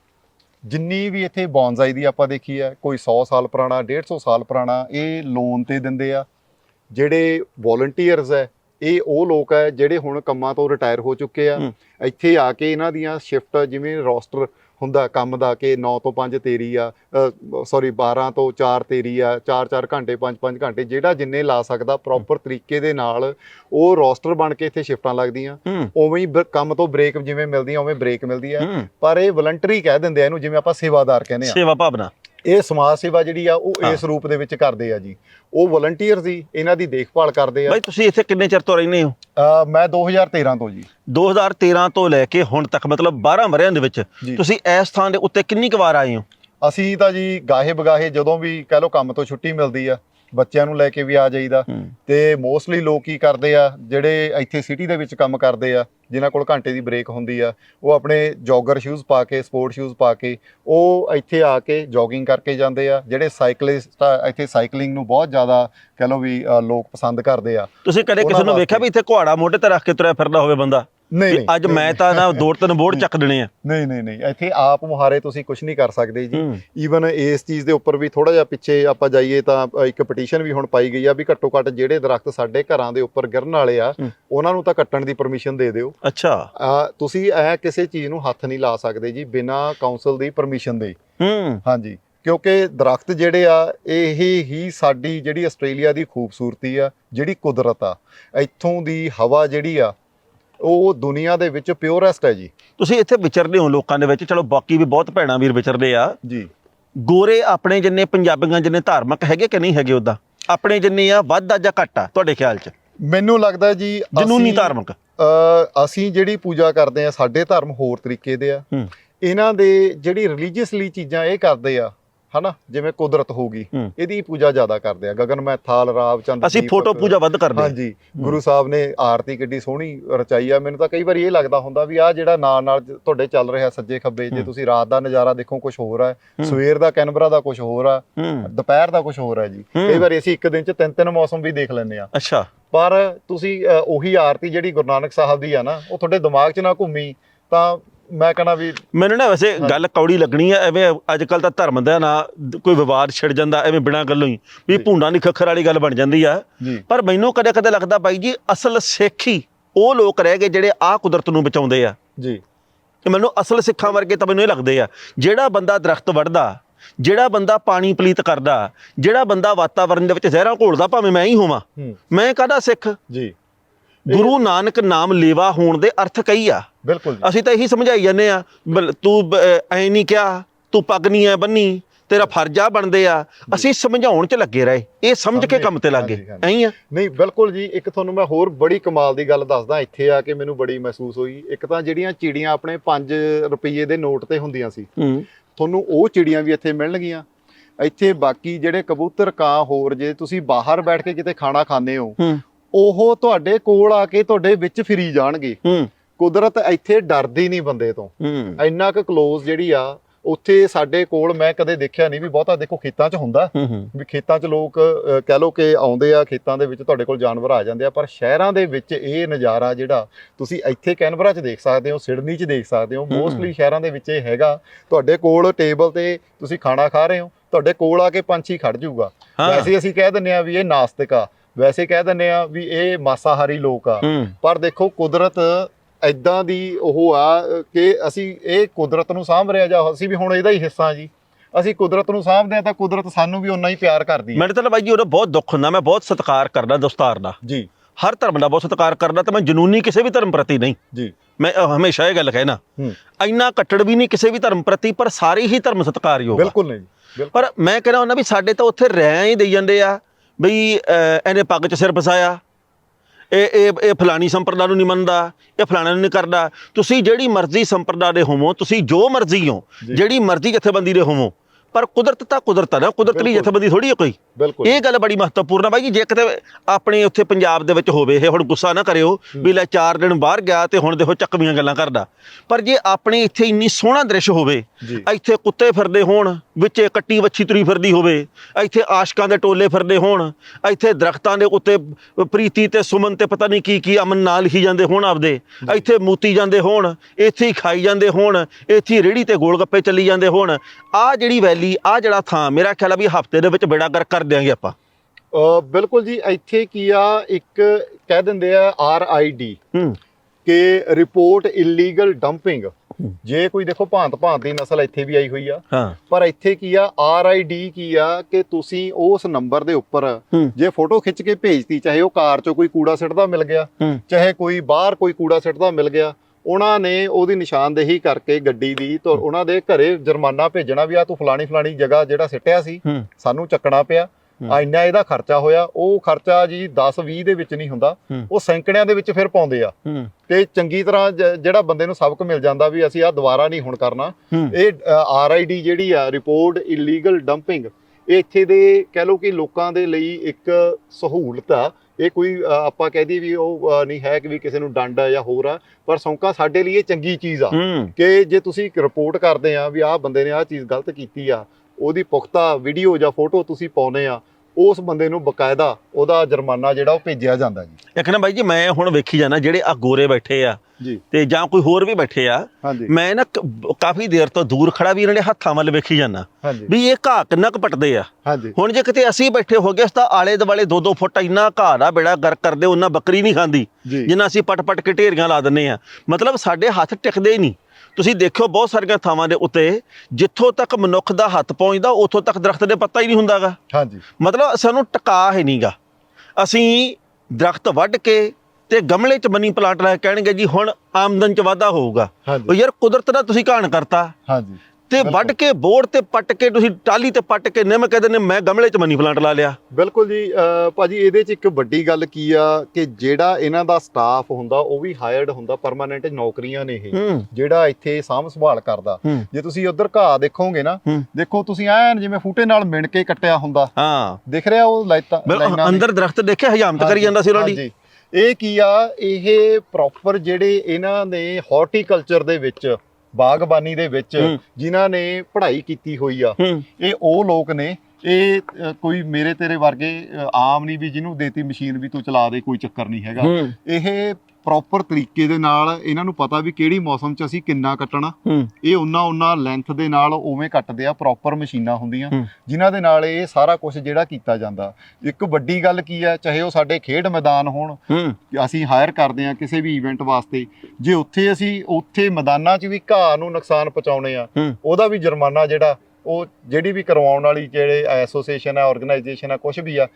ਜਿੰਨੀ ਵੀ ਇੱਥੇ ਬੌਨਸਾਈ ਦੀ ਆਪਾਂ ਦੇਖੀ ਹੈ ਕੋਈ 100 ਸਾਲ ਪੁਰਾਣਾ 150 ਸਾਲ ਪੁਰਾਣਾ ਇਹ ਲੋਨ ਤੇ ਦਿੰਦੇ ਆ ਜਿਹੜੇ ਵੋਲੰਟੀਅਰਸ ਹੈ ਇਹ ਉਹ ਲੋਕ ਹੈ ਜਿਹੜੇ ਹੁਣ ਕੰਮਾਂ ਤੋਂ ਰਿਟਾਇਰ ਹੋ ਚੁੱਕੇ ਆ। ਇੱਥੇ ਆ ਕੇ ਇਹਨਾਂ ਦੀਆਂ ਸ਼ਿਫਟ ਜਿਵੇਂ ਰੋਸਟਰ ਹੁੰਦਾ ਕੰਮ ਦਾ ਕਿ 9 ਤੋਂ 5 ਤੇਰੀ ਆ ਸੌਰੀ 12 ਤੋਂ 4 ਤੇਰੀ ਆ 4-4 ਘੰਟੇ 5-5 ਘੰਟੇ ਜਿਹੜਾ ਜਿੰਨੇ ਲਾ ਸਕਦਾ ਪ੍ਰੋਪਰ ਤਰੀਕੇ ਦੇ ਨਾਲ ਉਹ ਰੋਸਟਰ ਬਣ ਕੇ ਇੱਥੇ ਸ਼ਿਫਟਾਂ ਲੱਗਦੀਆਂ। ਉਵੇਂ ਹੀ ਕੰਮ ਤੋਂ ਬ੍ਰੇਕ ਜਿਵੇਂ ਮਿਲਦੀ ਆ ਉਵੇਂ ਬ੍ਰੇਕ ਮਿਲਦੀ ਆ। ਪਰ ਇਹ ਵਲੰਟਰੀ ਕਹਿ ਦਿੰਦੇ ਆ ਇਹਨੂੰ ਜਿਵੇਂ ਆਪਾਂ ਸੇਵਾਦਾਰ ਕਹਿੰਦੇ ਆ। ਸੇਵਾ ਭਾਵਨਾ। ਇਹ ਸਮਾਜ ਸੇਵਾ ਜਿਹੜੀ ਆ ਉਹ। ਇਸ ਰੂਪ ਦੇ ਵਿੱਚ ਕਰਦੇ ਆ ਜੀ। ਉਹ ਵਲੰਟੀਅਰ ਸੀ ਇਹਨਾਂ ਦੀ ਦੇਖਭਾਲ ਕਰਦੇ ਆ। ਬਾਈ ਤੁਸੀਂ ਇੱਥੇ ਕਿੰਨੇ ਚਿਰ ਤੋਂ ਰਹਿੰਦੇ ਹੋ? ਅ, ਮੈਂ 2013 ਤੋਂ ਜੀ 2013 ਤੋਂ ਲੈ ਕੇ ਹੁਣ ਤੱਕ ਮਤਲਬ 12 ਵਰਿਆਂ ਦੇ ਵਿੱਚ ਜੀ। ਤੁਸੀਂ ਇਸ ਥਾਂ ਦੇ ਉੱਤੇ ਕਿੰਨੀ ਕੁ ਵਾਰ ਆਏ ਹੋ ਅਸੀਂ ਤਾਂ ਜੀ ਗਾਹੇ ਬਗਾਹੇ ਜਦੋਂ ਵੀ ਕਹਿ ਲਓ ਕੰਮ ਤੋਂ ਛੁੱਟੀ ਮਿਲਦੀ ਆ ਬੱਚਿਆਂ ਨੂੰ ਲੈ ਕੇ ਵੀ ਆ ਜਾਈਦਾ। ਤੇ ਮੋਸਟਲੀ ਲੋਕ ਕੀ ਕਰਦੇ ਆ ਜਿਹੜੇ ਇੱਥੇ ਸਿਟੀ ਦੇ ਵਿੱਚ ਕੰਮ ਕਰਦੇ ਆ ਜਿਨ੍ਹਾਂ ਕੋਲ ਘੰਟੇ ਦੀ ਬ੍ਰੇਕ ਹੁੰਦੀ ਆ ਉਹ ਆਪਣੇ ਜੋਗਰ ਸ਼ੂਜ਼ ਪਾ ਕੇ ਸਪੋਰਟ ਸ਼ੂਜ਼ ਪਾ ਕੇ ਉਹ ਇੱਥੇ ਆ ਕੇ ਜੋਗਿੰਗ ਕਰਕੇ ਜਾਂਦੇ ਆ ਜਿਹੜੇ ਸਾਈਕਲਿਸਟ ਆ ਇੱਥੇ ਸਾਈਕਲਿੰਗ ਨੂੰ ਬਹੁਤ ਜ਼ਿਆਦਾ ਕਹ ਲਓ ਵੀ ਲੋਕ ਪਸੰਦ ਕਰਦੇ ਆ। ਤੁਸੀਂ ਕਦੇ ਕਿਸੇ ਨੂੰ ਵੇਖਿਆ ਵੀ ਇੱਥੇ ਕੁਹਾੜਾ ਮੋਢੇ ਤੇ ਰੱਖ ਕੇ ਤੁਰਿਆ ਫਿਰਦਾ ਹੋਵੇ ਬੰਦਾ? ਨਹੀਂ ਅੱਜ ਮੈਂ ਤਾਂ ਨਾ ਦੋ ਤਿੰਨ ਬੋਰਡ ਚੱਕ ਦੇਣੇ ਆ। ਨਹੀਂ ਨਹੀਂ ਨਹੀਂ। ਇੱਥੇ ਆਪ ਮੁਹਾਰੇ ਤੁਸੀਂ ਕੁਝ ਨਹੀਂ ਕਰ ਸਕਦੇ ਜੀ। ਈਵਨ ਇਸ ਚੀਜ਼ ਦੇ ਉੱਪਰ ਵੀ ਥੋੜਾ ਜਿਹਾ ਪਿੱਛੇ ਆਪਾਂ ਜਾਈਏ ਤਾਂ ਇੱਕ ਪਟੀਸ਼ਨ ਵੀ ਹੁਣ ਪਾਈ ਗਈ ਆ ਵੀ ਘੱਟੋ ਘੱਟ ਜਿਹੜੇ ਦਰਖਤ ਸਾਡੇ ਘਰਾਂ ਦੇ ਉੱਪਰ ਗਿਰਨ ਵਾਲੇ ਆ। ਉਹਨਾਂ ਨੂੰ ਤਾਂ ਕੱਟਣ ਦੀ ਪਰਮਿਸ਼ਨ ਦੇ ਦਿਓ। ਅੱਛਾ। ਤੁਸੀਂ ਐ ਕਿਸੇ ਚੀਜ਼ ਨੂੰ ਹੱਥ ਨਹੀਂ ਲਾ ਸਕਦੇ ਜੀ ਬਿਨਾਂ ਕਾਉਂਸਲ ਦੀ ਪਰਮਿਸ਼ਨ ਦੇ। ਹੂੰ। ਹਾਂਜੀ। ਕਿਉਂਕਿ ਦਰਖਤ ਜਿਹੜੇ ਆ ਇਹ ਹੀ ਸਾਡੀ ਜਿਹੜੀ ਆਸਟ੍ਰੇਲੀਆ ਦੀ ਖੂਬਸੂਰਤੀ ਆ ਜਿਹੜੀ ਕੁਦਰਤ ਆ। ਇੱਥੋਂ ਦੀ ਹਵਾ ਜਿਹੜੀ ਆ ਉਹ ਦੁਨੀਆ ਦੇ ਵਿੱਚ ਪਿਓਰੈਸਟ ਹੈ ਜੀ। ਤੁਸੀਂ ਇੱਥੇ ਵਿਚਰਦੇ ਹੋ ਲੋਕਾਂ ਦੇ ਵਿੱਚ। ਚਲੋ ਬਾਕੀ ਵੀ ਬਹੁਤ ਭੈਣਾਂ ਵੀਰ ਵਿਚਰਦੇ ਆ। ਜੀ। ਗੋਰੇ ਆਪਣੇ ਜਿੰਨੇ ਪੰਜਾਬੀਆਂ ਜਿੰਨੇ ਧਾਰਮਿਕ ਹੈਗੇ ਕਿ ਨਹੀਂ ਹੈਗੇ ਉਦਾਂ ਆਪਣੇ ਜਿੰਨੇ ਆ ਵੱਧ ਆ ਜਾਂ ਘੱਟ ਆ ਤੁਹਾਡੇ ਖਿਆਲ 'ਚ? ਮੈਨੂੰ ਲੱਗਦਾ ਜੀ ਜਨੂਨੀ ਅਸੀਂ- ਧਾਰਮਿਕ? ਅ, ਅਸੀਂ ਜਿਹੜੀ ਪੂਜਾ ਕਰਦੇ ਆ ਸਾਡੇ ਧਰਮ ਹੋਰ ਤਰੀਕੇ ਦੇ ਆ। ਹੂੰ। ਇਹਨਾਂ ਦੇ ਜਿਹੜੀ ਰਿਲੀਜੀਅਸਲੀ ਚੀਜ਼ਾਂ ਇਹ ਕਰਦੇ ਆ ਹਨਾ ਜਿਵੇਂ ਕੁਦਰਤ ਹੋਗੀ ਹੂੰ। ਇਹਦੀ ਪੂਜਾ ਜ਼ਿਆਦਾ ਕਰਦੇ ਆ। ਗਗਨ ਮੈਂ ਥਾਲ ਰਾਵ ਚੰਦ ਅਸੀਂ ਦੀਪਕ, ਫੋਟੋ ਪੂਜਾ ਵੱਧ ਕਰਦੇ ਆ। ਹਾਂਜੀ ਗੁਰੂ ਸਾਹਿਬ ਨੇ ਆਰਤੀ ਕਿੱਡੀ ਸੋਹਣੀ ਰਚਾਈ ਆ। ਮੈਨੂੰ ਤਾਂ ਕਈ ਵਾਰੀ ਇਹ ਲੱਗਦਾ ਹੁੰਦਾ ਵੀ ਆ ਜਿਹੜਾ ਨਾਲ ਨਾਲ ਜ- ਤੁਹਾਡੇ ਚੱਲ ਰਿਹਾ ਸੱਜੇ ਖੱਬੇ ਜੇ ਹੂੰ। ਤੁਸੀਂ ਰਾਤ ਦਾ ਨਜ਼ਾਰਾ ਦੇਖੋ ਕੁਝ ਹੋਰ ਆ। ਹੂੰ। ਸਵੇਰ ਦਾ ਕੈਨਬਰਾ ਦਾ ਕੁਝ ਹੋਰ ਆ। ਹੂੰ। ਦੁਪਹਿਰ ਦਾ ਕੁਝ ਹੋਰ ਆ ਜੀ। ਹੂੰ। ਕਈ ਵਾਰੀ ਅਸੀਂ ਇੱਕ ਦਿਨ ਚ ਤਿੰਨ ਤਿੰਨ ਮੌਸਮ ਵੀ ਦੇਖ ਲੈਂਦੇ ਆ। ਅੱਛਾ। ਪਰ ਤੁਸੀਂ ਅ, ਉਹੀ ਆਰਤੀ ਜਿਹੜੀ ਗੁਰੂ ਨਾਨਕ ਸਾਹਿਬ ਦੀ ਆ ਨਾ ਉਹ ਤੁਹਾਡੇ ਦਿਮਾਗ 'ਚ ਨਾ ਘੁੰਮੀ ਤਾਂ ਮੈਂ ਕਹਣਾ ਵੀ ਮੈਨੂੰ ਨਾ ਵੈਸੇ ਗੱਲ ਕੌੜੀ ਲੱਗਣੀ ਆ ਐਵੇਂ ਅੱਜ ਕੱਲ ਤਾਂ ਧਰਮ ਦਾ ਨਾ ਕੋਈ ਵਿਵਾਦ ਛਿੜ ਜਾਂਦਾ ਐਵੇਂ ਬਿਨਾਂ ਗੱਲੋਂ ਹੀ। ਵੀ। ਭੁੰਡਾ ਦੀ ਖੱਖਰ ਵਾਲੀ ਗੱਲ ਬਣ ਜਾਂਦੀ ਆ। ਪਰ ਮੈਨੂੰ ਕਦੇ ਕਦੇ ਲੱਗਦਾ ਬਾਈ ਜੀ ਅਸਲ ਸਿੱਖ ਉਹ ਲੋਕ ਰਹਿ ਗਏ ਜਿਹੜੇ ਆ ਕੁਦਰਤ ਨੂੰ ਬਚਾਉਂਦੇ ਆ। ਜੀ। ਮੈਨੂੰ ਅਸਲ ਸਿੱਖਾਂ ਵਰਗੇ ਤਾਂ ਮੈਨੂੰ ਇਹ ਲੱਗਦੇ ਆ ਜਿਹੜਾ ਬੰਦਾ ਦਰਖਤ ਵੱਢਦਾ ਜਿਹੜਾ ਬੰਦਾ ਪਾਣੀ ਪਲੀਤ ਕਰਦਾ ਜਿਹੜਾ ਬੰਦਾ ਵਾਤਾਵਰਣ ਦੇ ਵਿੱਚ ਜ਼ਹਿਰਾਂ ਘੋਲਦਾ ਭਾਵੇਂ ਮੈਂ ਹੀ ਹੋਵਾਂ। ਮੈਂ ਕਾਹਦਾ ਸਿੱਖ? ਜੀ। ਗੁਰੂ ਨਾਨਕ ਨਾਮ ਲੇਵਾ ਹੋਣ ਦੇ ਅਰਥ ਕਈ ਆ। ਬਿਲਕੁਲ ਅਸੀਂ ਤਾਂ ਇਹੀ ਸਮਝਾਈ ਜਾਂਦੇ ਆ ਤੂੰ ਐ ਨਹੀਂ ਕਿਹਾ ਤੂੰ ਪੱਗ ਨਹੀਂ ਐ ਬੰਨੀ ਤੇਰਾ ਫਰਜ਼ ਆ ਬਣਦੇ ਆ। ਅਸੀਂ ਸਮਝਾਉਣ ਚ ਲੱਗੇ ਰਹੇ ਇਹ ਸਮਝ ਕੇ ਕੰਮ ਤੇ ਲੱਗੇ। ਐਂ ਆ। ਨਹੀਂ ਬਿਲਕੁਲ ਜੀ ਇੱਕ ਤੁਹਾਨੂੰ ਮੈਂ ਹੋਰ ਬੜੀ ਕਮਾਲ ਦੀ ਗੱਲ ਦੱਸਦਾ ਇੱਥੇ ਆ ਕੇ ਮੈਨੂੰ ਬੜੀ ਮਹਿਸੂਸ ਹੋਈ। ਇੱਕ ਤਾਂ ਜਿਹੜੀਆਂ ਚਿੜੀਆਂ ਆਪਣੇ 5 ਰੁਪਏ ਦੇ ਨੋਟ ਤੇ ਹੁੰਦੀਆਂ ਸੀ ਤੁਹਾਨੂੰ ਉਹ ਚਿੜੀਆਂ ਵੀ ਇੱਥੇ ਮਿਲਣਗੀਆਂ। ਇੱਥੇ ਬਾਕੀ ਜਿਹੜੇ ਕਬੂਤਰ ਕਾਂ ਹੋਰ ਜੇ ਤੁਸੀਂ ਬਾਹਰ ਬੈਠ ਕੇ ਕਿਤੇ ਖਾਣਾ ਖਾਂਦੇ ਹੂੰ। ਉਹ ਤੁਹਾਡੇ ਕੋਲ ਆ ਕੇ ਤੁਹਾਡੇ ਵਿੱਚ ਫਿਰੀ ਜਾਣਗੇ। ਹੂੰ। ਕੁਦਰਤ ਇੱਥੇ ਡਰਦੀ ਨਹੀਂ ਬੰਦੇ ਤੋਂ। ਹੂੰ। ਇੰਨਾ ਕੁ ক্লোਜ਼ ਜਿਹੜੀ ਆ ਉੱਥੇ ਸਾਡੇ ਕੋਲ ਮੈਂ ਕਦੇ ਦੇਖਿਆ ਨਹੀਂ ਵੀ ਬਹੁਤਾ ਦੇਖੋ ਖੇਤਾਂ 'ਚ ਹੁੰਦਾ। ਵੀ ਖੇਤਾਂ 'ਚ ਲੋਕ ਕਹਿ ਲੋ ਕਿ ਆਉਂਦੇ ਆ ਖੇਤਾਂ ਦੇ ਵਿੱਚ ਤੁਹਾਡੇ ਕੋਲ ਜਾਨਵਰ ਆ ਜਾਂਦੇ ਆ ਪਰ ਸ਼ਹਿਰਾਂ ਦੇ ਵਿੱਚ ਇਹ ਨਜ਼ਾਰਾ ਜਿਹੜਾ ਤੁਸੀਂ ਇੱਥੇ ਕੈਨਬਰਾ 'ਚ ਦੇਖ ਸਕਦੇ ਹੋ ਸਿਡਨੀ 'ਚ ਦੇਖ ਸਕਦੇ ਹੋ ਹੂੰ। ਮੋਸਟਲੀ ਸ਼ਹਿਰਾਂ ਦੇ ਵਿੱਚ ਇਹ ਹੈਗਾ। ਤੁਹਾਡੇ ਕੋਲ ਟੇਬਲ ਤੇ ਤੁਸੀਂ ਖਾਣਾ ਖਾ ਰਹੇ ਹੋ ਤੁਹਾਡੇ ਕੋਲ ਆ ਕੇ ਪੰਛੀ ਖੜ ਜਾਊਗਾ ਹਾਂ। ਵੈਸੇ ਅਸੀਂ ਕਹਿ ਦਿੰਨੇ ਆ ਵੀ ਇਹ ਨਾਸਤਿਕ ਆ। ਵੈਸੇ ਕਹਿ ਦਿੰਨੇ ਆ ਵੀ ਇਹ ਮਾਸਾਹਾਰੀ ਲੋਕ ਆ। ਪਰ ਦੇਖੋ ਕੁਦਰਤ ਐਦਾਂ ਦੀ ਉਹ ਆ ਕਿ ਅਸੀਂ ਇਹ ਕੁਦਰਤ ਨੂੰ ਸਾਂਭ ਰਿਹਾ ਜਾਂ ਅਸੀਂ ਵੀ ਹੁਣ ਇਹਦਾ ਹੀ ਹਿੱਸਾ ਜੀ। ਅਸੀਂ ਕੁਦਰਤ ਨੂੰ ਸਾਂਭਦੇ ਆ ਤਾਂ ਕੁਦਰਤ ਸਾਨੂੰ ਵੀ ਉਨਾ ਹੀ ਪਿਆਰ ਕਰਦੀ ਹੈ ਮੈਨੂੰ ਤਾਂ ਬਾਈ ਜੀ ਉਹਦਾ ਬਹੁਤ ਦੁੱਖ ਹੁੰਦਾ ਮੈਂ ਬਹੁਤ ਸਤਿਕਾਰ ਕਰਦਾ ਦੋਸਤਾਰ ਦਾ। ਜੀ। ਹਰ ਧਰਮ ਦਾ ਬਹੁਤ ਸਤਿਕਾਰ ਕਰਦਾ ਤੇ ਮੈਂ ਜਨੂਨੀ ਕਿਸੇ ਵੀ ਧਰਮ ਪ੍ਰਤੀ ਨਹੀਂ। ਜੀ। ਮੈਂ ਹਮੇਸ਼ਾ ਇਹ ਗੱਲ ਕਹਿਣਾ। ਇੰਨਾ ਕੱਟੜ ਵੀ ਨਹੀਂ ਕਿਸੇ ਵੀ ਧਰਮ ਪ੍ਰਤੀ ਪਰ ਸਾਰੇ ਹੀ ਧਰਮ ਸਤਿਕਾਰਯੋਗ ਬਿਲਕੁਲ ਨਹੀਂ ਪਰ ਮੈਂ ਕਹਿੰਦਾ ਹੁੰਦਾ ਵੀ ਸਾਡੇ ਤਾਂ ਉੱਥੇ ਰਹਿ ਹੀ ਦੇਈ ਜਾਂਦੇ ਆ। ਬਈ ਇਹਨੇ ਪੱਗ 'ਚ ਸਿਰ ਫਸਾਇਆ ਇਹ ਇਹ ਇਹ ਫਲਾਣੀ ਸੰਪਰਦਾ ਨੂੰ ਨਹੀਂ ਮੰਨਦਾ ਇਹ ਫਲਾਣਾ ਨੂੰ ਨਹੀਂ ਕਰਦਾ ਤੁਸੀਂ ਜਿਹੜੀ ਮਰਜ਼ੀ ਸੰਪਰਦਾ ਦੇ ਹੋਵੋ ਤੁਸੀਂ ਜੋ ਮਰਜ਼ੀ ਹੋ। ਜਿਹੜੀ ਮਰਜ਼ੀ ਜਥੇਬੰਦੀ ਦੇ ਹੋਵੋ ਪਰ ਕੁਦਰਤ ਤਾਂ ਕੁਦਰਤ ਹੈ ਨਾ ਕੁਦਰਤ ਲਈ। ਜਥੇਬੰਦੀ ਥੋੜੀ ਹੈ ਕੋਈ। ਬਿਲਕੁਲ। ਇਹ ਗੱਲ ਬੜੀ ਮਹੱਤਵਪੂਰਨ ਹੈ ਬਾਈ ਜੀ ਜੇ ਕਿਤੇ ਆਪਣੇ ਉੱਥੇ ਪੰਜਾਬ ਦੇ ਵਿੱਚ ਹੋਵੇ ਇਹ ਹੁਣ ਗੁੱਸਾ ਨਾ ਕਰਿਓ ਵੀ ਲੈ 4 ਦਿਨ ਬਾਹਰ ਗਿਆ ਤੇ ਹੁਣ ਦੇਖੋ ਚੱਕਵੀਆਂ ਗੱਲਾਂ ਕਰਦਾ। ਪਰ ਜੇ ਆਪਣੇ ਇੱਥੇ ਇੰਨੀ ਸੋਹਣਾ ਦ੍ਰਿਸ਼ ਹੋਵੇ ਇੱਥੇ ਕੁੱਤੇ ਫਿਰਦੇ ਹੋਣ ਵਿੱਚੇ ਕੱਟੀ ਵੱਛੀ ਤੁਰੀ ਫਿਰਦੀ ਹੋਵੇ ਇੱਥੇ ਆਸ਼ਕਾਂ ਦੇ ਟੋਲੇ ਫਿਰਦੇ ਹੋਣ ਇੱਥੇ ਦਰਖਤਾਂ ਦੇ ਉੱਤੇ ਪ੍ਰੀਤੀ ਤੇ ਸੁਮਨ ਤੇ ਪਤਾ ਨਹੀਂ ਕੀ ਕੀ ਅਮਨ ਨਾਲ ਲਿਖੀ ਜਾਂਦੇ ਹੋਣ ਆਪਦੇ ਇੱਥੇ ਮੂਤੀ ਜਾਂਦੇ ਹੋਣ ਇੱਥੇ ਹੀ ਖਾਈ ਜਾਂਦੇ ਹੋਣ ਇੱਥੇ ਹੀ ਰੇੜੀ ਤੇ ਗੋਲ ਗੱਪੇ ਚੱਲੀ ਜਾਂਦੇ ਹੋਣ ਆ ਜਿਹੜੀ ਵੈਲੀ ਆ ਜਿਹੜਾ ਥਾਂ ਮੇਰਾ ਖਿਆਲ ਆ ਵੀ ਹਫ਼ਤੇ ਦੇ ਵਿੱਚ ਬੇੜਾ ਗਰਕ ਕਰ ਦਿਆਂਗੇ ਆਪਾਂ। ਬਿਲਕੁਲ ਜੀ ਇੱਥੇ ਕੀ ਆ ਇੱਕ ਕਹਿ ਦਿੰਦੇ ਆ ਆਰ ਆਈ ਡੀ ਹੂੰ। ਕਿ ਰਿਪੋਰਟ ਇਲੀਗਲ ਡੰਪਿੰਗ ਜੇ ਕੋਈ ਦੇਖੋ ਭਾਂਤ ਭਾਂਤ ਦੀ ਨਸਲ ਇੱਥੇ ਵੀ ਆਈ ਹੋਈ ਆ। ਪਰ ਇੱਥੇ ਕੀ ਆ ਆਰ ਆਈ ਡੀ ਕੀ ਆ ਕਿ ਤੁਸੀਂ ਉਸ ਨੰਬਰ ਦੇ ਉੱਪਰ ਜੇ ਫੋਟੋ ਖਿੱਚ ਕੇ ਭੇਜਤੀ ਚਾਹੇ ਉਹ ਕਾਰ 'ਚੋਂ ਕੋਈ ਕੂੜਾ ਸਿੱਟਦਾ ਮਿਲ ਗਿਆ ਚਾਹੇ ਕੋਈ ਬਾਹਰ ਕੋਈ ਕੂੜਾ ਸਿੱਟਦਾ ਮਿਲ ਗਿਆ ਉਹਨਾਂ ਨੇ ਉਹਦੀ ਨਿਸ਼ਾਨਦੇਹੀ ਕਰਕੇ ਗੱਡੀ ਦੀ ਤਾਂ ਉਹਨਾਂ ਦੇ ਘਰੇ ਜੁਰਮਾਨਾ ਭੇਜਣਾ ਵੀ ਆ ਤੂੰ ਫਲਾਣੀ ਫਲਾਣੀ ਜਗ੍ਹਾ ਜਿਹੜਾ ਸਿੱਟਿਆ ਸੀ ਸਾਨੂੰ ਚੱਕਣਾ ਪਿਆ। ਆ ਇੰਨਾ ਇਹਦਾ ਖਰਚਾ ਹੋਇਆ ਉਹ ਖਰਚਾ ਜੀ 10 20 ਦੇ ਵਿੱਚ ਨਹੀਂ ਹੁੰਦਾ। ਉਹ ਸੈਂਕੜਿਆਂ ਦੇ ਵਿੱਚ ਫਿਰ ਪਾਉਂਦੇ ਆ। ਤੇ ਚੰਗੀ ਤਰ੍ਹਾਂ ਜਿਹੜਾ ਬੰਦੇ ਨੂੰ ਸਬਕ ਮਿਲ ਜਾਂਦਾ ਵੀ ਅਸੀਂ ਆ ਦੁਬਾਰਾ ਨਹੀਂ ਹੁਣ ਕਰਨਾ। ਇਹ ਆਰ ਆਈ ਡੀ ਜਿਹੜੀ ਆ ਰਿਪੋਰਟ ਇਲੀਗਲ ਡੰਪਿੰਗ ਇਹ ਇੱਥੇ ਦੇ ਕਹਿ ਲਓ ਕਿ ਲੋਕਾਂ ਦੇ ਲਈ ਇੱਕ ਸਹੂਲਤ ਆ। ਇਹ ਕੋਈ ਆਪਾਂ ਕਹਿ ਦਈਏ ਵੀ ਉਹ ਨਹੀਂ ਹੈ ਕਿ ਵੀ ਕਿਸੇ ਨੂੰ ਡੰਡ ਆ ਜਾਂ ਹੋਰ ਆ ਪਰ ਸੌਂਕਾ ਸਾਡੇ ਲਈ ਇਹ ਚੰਗੀ ਚੀਜ਼ ਆ ਕਿ ਜੇ ਤੁਸੀਂ ਇੱਕ ਰਿਪੋਰਟ ਕਰਦੇ ਆ ਵੀ ਆਹ ਬੰਦੇ ਨੇ ਆਹ ਚੀਜ਼ ਗਲਤ ਕੀਤੀ ਆ ਉਹਦੀ ਪੁਖਤਾ ਵੀਡੀਓ ਜਾਂ ਫੋਟੋ ਤੁਸੀਂ ਪਾਉਨੇ ਆ ਉਸ ਬੰਦੇ ਨੂੰ ਬਕਾਇਦਾ ਉਹਦਾ ਜੁਰਮਾਨਾ ਜਿਹੜਾ ਉਹ ਭੇਜਿਆ ਜਾਂਦਾ ਜੀ। ਇੱਕ ਨਾ ਬਾਈ ਜੀ ਮੈਂ ਹੁਣ ਵੇਖੀ ਜਾਣਾ ਜਿਹੜੇ ਆ ਗੋਰੇ ਬੈਠੇ ਆ ਤੇ ਜਾਂ ਕੋਈ ਹੋਰ ਵੀ ਬੈਠੇ ਆ ਮੈਂ ਨਾ ਕਾਫੀ ਦੇਰ ਤੋਂ ਦੂਰ ਖੜਾ ਵੀ ਇਹਨਾਂ ਦੇ ਹੱਥਾਂ ਵੱਲ ਵੇਖੀ ਹਾਂਜੀ। ਵੀ ਇਹ ਘਾਹ ਕਿੰਨਾ ਕੁ ਪਟਦੇ ਆ। ਹੁਣ ਜੇ ਕਿਤੇ ਅਸੀਂ ਬੈਠੇ ਹੋ ਗਏ ਤਾਂ ਆਲੇ ਦੁਆਲੇ 2-2 ਫੁੱਟ ਇੰਨਾ ਘਾਹ ਦਾ ਬੇੜਾ ਗਰ ਕਰਦੇ ਉਹਨਾਂ ਬੱਕਰੀ ਨਹੀਂ ਖਾਂਦੀ ਜਿੰਨਾ ਅਸੀਂ ਪਟ-ਪਟ ਕੇ ਢੇਰੀਆਂ ਲਾ ਦਿੰਨੇ ਆ। ਮਤਲਬ ਸਾਡੇ ਹੱਥ ਟਿਕਦੇ ਹੀ ਨਹੀਂ। ਤੁਸੀਂ ਦੇਖਿਓ ਬਹੁਤ ਸਾਰੀਆਂ ਥਾਵਾਂ ਦੇ ਉੱਤੇ ਜਿੱਥੋਂ ਤੱਕ ਮਨੁੱਖ ਦਾ ਹੱਥ ਪਹੁੰਚਦਾ ਉੱਥੋਂ ਤੱਕ ਦਰਖਤ ਦੇ ਪੱਤਾ ਹੀ ਨਹੀਂ ਹੁੰਦਾਗਾ। ਹਾਂਜੀ। ਮਤਲਬ ਸਾਨੂੰ ਟਿਕਾ ਹੈ ਨਹੀਂਗਾ ਅਸੀਂ ਦਰਖਤ ਵੱਢ ਕੇ ਤੇ ਗਮਲੇ 'ਚ ਮਨੀ ਪਲਾਂਟ ਲਾ ਕੇ ਕਹਿਣਗੇ ਜੀ ਹੁਣ ਆਮਦਨ 'ਚ ਵਾਧਾ ਹੋਊਗਾ। ਉਹ ਯਾਰ ਕੁਦਰਤ ਦਾ ਤੁਸੀਂ ਘਾਣ ਕਰਤਾ। ਹਾਂਜੀ ਤੇ। ਵੱਢ ਕੇ ਬੋੜ ਤੇ ਪੱਟ ਕੇ ਤੁਸੀਂ ਟਾਲੀ ਤੇ ਪੱਟ ਕੇ ਨਿੰਮ ਕਹਿੰਦੇ ਨੇ ਮੈਂ ਗਮਲੇ 'ਚ ਮਨੀ ਪਲਾਂਟ ਲਾ ਲਿਆ। ਬਿਲਕੁਲ ਜੀ ਅਹ ਭਾਜੀ ਇਹਦੇ ਚ ਇੱਕ ਵੱਡੀ ਗੱਲ ਕੀ ਆ ਕਿ ਜਿਹੜਾ ਇਹਨਾਂ ਦਾ ਸਟਾਫ ਹੁੰਦਾ ਉਹ ਵੀ ਹਾਇਰਡ ਹੁੰਦਾ ਪਰਮਾਨੈਂਟ ਨੌਕਰੀਆਂ ਨੇ ਇਹ। ਹੂੰ। ਜਿਹੜਾ ਇੱਥੇ ਸਾਂਭ ਸੰਭਾਲ ਕਰਦਾ। ਹੂੰ। ਜੇ ਤੁਸੀਂ ਉਧਰ ਘਾਹ ਦੇਖੋਗੇ ਨਾ ਹੂੰ। ਦੇਖੋ ਤੁਸੀਂ ਐਨ ਜਿਵੇਂ ਫੂਟੇ ਨਾਲ ਮਿਣ ਕੇ ਕੱਟਿਆ ਹੁੰਦਾ। ਹਾਂ। ਦਿਖ ਰਿਹਾ ਉਹ ਲਾਈਟਾਂ ਬਿਲਕੁਲ ਲਾਈਨਾਂ ਅੰਦਰ ਦਰਖਤ ਦੇਖਿਆ ਹਜਾਮਤ ਕਰੀ ਜਾਂਦਾ ਸੀ ਦੀ। ਹਾਂਜੀ। ਇਹ ਕੀ ਆ? ਇਹ ਪ੍ਰੋਪਰ ਜਿਹੜੇ ਇਹਨਾਂ ਨੇ ਹਾਰਟੀਕਲਚਰ ਦੇ ਵਿੱਚ ਬਾਗਬਾਨੀ ਦੇ ਵਿੱਚ। ਜਿਨ੍ਹਾਂ ਨੇ ਪੜ੍ਹਾਈ ਕੀਤੀ ਹੋਈ ਆ ਇਹ ਉਹ ਲੋਕ ਨੇ। ਇਹ ਕੋਈ ਮੇਰੇ ਤੇਰੇ ਵਰਗੇ ਆਮ ਨਹੀਂ ਵੀ ਜਿਹਨੂੰ ਦੇਤੀ ਮਸ਼ੀਨ ਵੀ ਤੂੰ ਚਲਾ ਦੇ ਕੋਈ ਚੱਕਰ ਨਹੀਂ ਹੈਗਾ। ਇਹ ਪ੍ਰੋਪਰ ਤਰੀਕੇ ਦੇ ਨਾਲ ਇਹਨਾਂ ਨੂੰ ਪਤਾ ਵੀ ਕਿਹੜੀ ਮੌਸਮ 'ਚ ਅਸੀਂ ਕਿੰਨਾ ਕੱਟਣਾ। ਇਹ ਉਹਨਾਂ ਉਹਨਾਂ ਲੈਂਥ ਦੇ ਨਾਲ ਉਵੇਂ ਕੱਟਦੇ ਆ ਪ੍ਰੋਪਰ ਮਸ਼ੀਨਾਂ ਹੁੰਦੀਆਂ। ਜਿਨ੍ਹਾਂ ਦੇ ਨਾਲ ਇਹ ਸਾਰਾ ਕੁਝ ਜਿਹੜਾ ਕੀਤਾ ਜਾਂਦਾ। ਇੱਕ ਵੱਡੀ ਗੱਲ ਕੀ ਹੈ ਚਾਹੇ ਉਹ ਸਾਡੇ ਖੇਡ ਮੈਦਾਨ ਹੋਣ ਅਸੀਂ ਹਾਇਰ ਕਰਦੇ ਆ ਕਿਸੇ ਵੀ ਇਵੈਂਟ ਵਾਸਤੇ ਜੇ ਉੱਥੇ ਅਸੀਂ ਉੱਥੇ ਮੈਦਾਨਾਂ 'ਚ ਵੀ ਘਾਹ ਨੂੰ ਨੁਕਸਾਨ ਪਹੁੰਚਾਉਣੇ ਆ ਉਹਦਾ ਵੀ ਜੁਰਮਾਨਾ ਜਿਹੜਾ ਉਹ ਜਿਹੜੀ ਵੀ ਕਰਵਾਉਣ ਵਾਲੀ ਜਿਹੜੇ ਐਸੋਸੀਏਸ਼ਨ ਹੈ ਆਰਗੇਨਾਈਜੇਸ਼ਨ ਹੈ ਕੁਝ ਵੀ ਆ।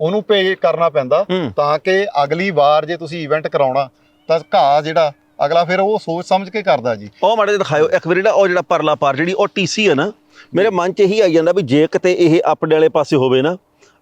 ਉਹਨੂੰ ਪੇ ਕਰਨਾ ਪੈਂਦਾ ਤਾਂ ਕਿ ਅਗਲੀ ਵਾਰ ਜੇ ਤੁਸੀਂ ਇਵੈਂਟ ਕਰਾਉਣਾ ਤਾਂ ਘਾਹ ਜਿਹੜਾ ਅਗਲਾ ਫਿਰ ਉਹ ਸੋਚ ਸਮਝ ਕੇ ਕਰਦਾ ਜੀ। ਉਹ ਮਾੜੇ ਦਿਖਾਇਓ ਇੱਕ ਵਾਰੀ ਨਾ ਉਹ ਜਿਹੜਾ ਪਰਲਾ ਪਾਰ ਜਿਹੜੀ ਉਹ ਟੀਸੀ ਹੈ ਨਾ ਮੇਰੇ ਮਨ 'ਚ ਇਹੀ ਆਈ ਜਾਂਦਾ ਵੀ ਜੇ ਕਿਤੇ ਇਹ ਆਪਣੇ ਵਾਲੇ ਪਾਸੇ ਹੋਵੇ ਨਾ